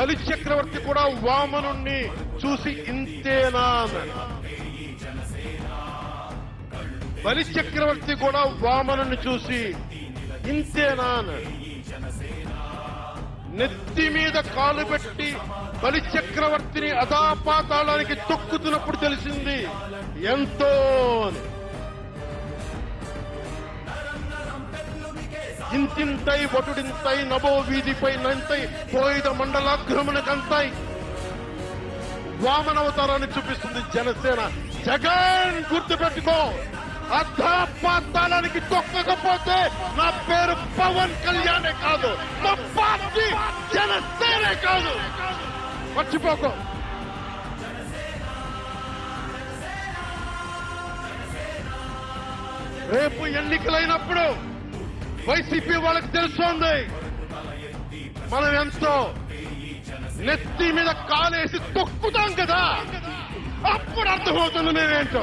బలి చక్రవర్తి కూడా వామనుణ్ణి చూసి ఇంతేనా బలి చక్రవర్తి కూడా వామనుని చూసి ఇంతేనా నెత్తి మీద కాలు పెట్టి బలి చక్రవర్తిని అదాపాతాళానికి తొక్కుతున్నప్పుడు తెలిసింది ఎంతో ఇంతింతై వటుడింతై నభో వీధిపై నంతై పోయిద మండలాక్రమణకంతై వామనవతారాన్ని చూపిస్తుంది జనసేన. జగన్ గుర్తుపెట్టుకో. అర్ధపాతాళానికి తొక్కకపోతే నా పేరు పవన్ కళ్యాణే కాదు. నా పార్టీ జనసేనే కాదు. మర్చిపోకో. రేపు ఎన్నికలైనప్పుడు వైసీపీ వాళ్ళకి తెలుస్తోంది. మనం ఎంతో నెత్తి మీద కాలేసి తొక్కుతాం కదా. అప్పుడు అర్థమవుతుంది నేనేంటో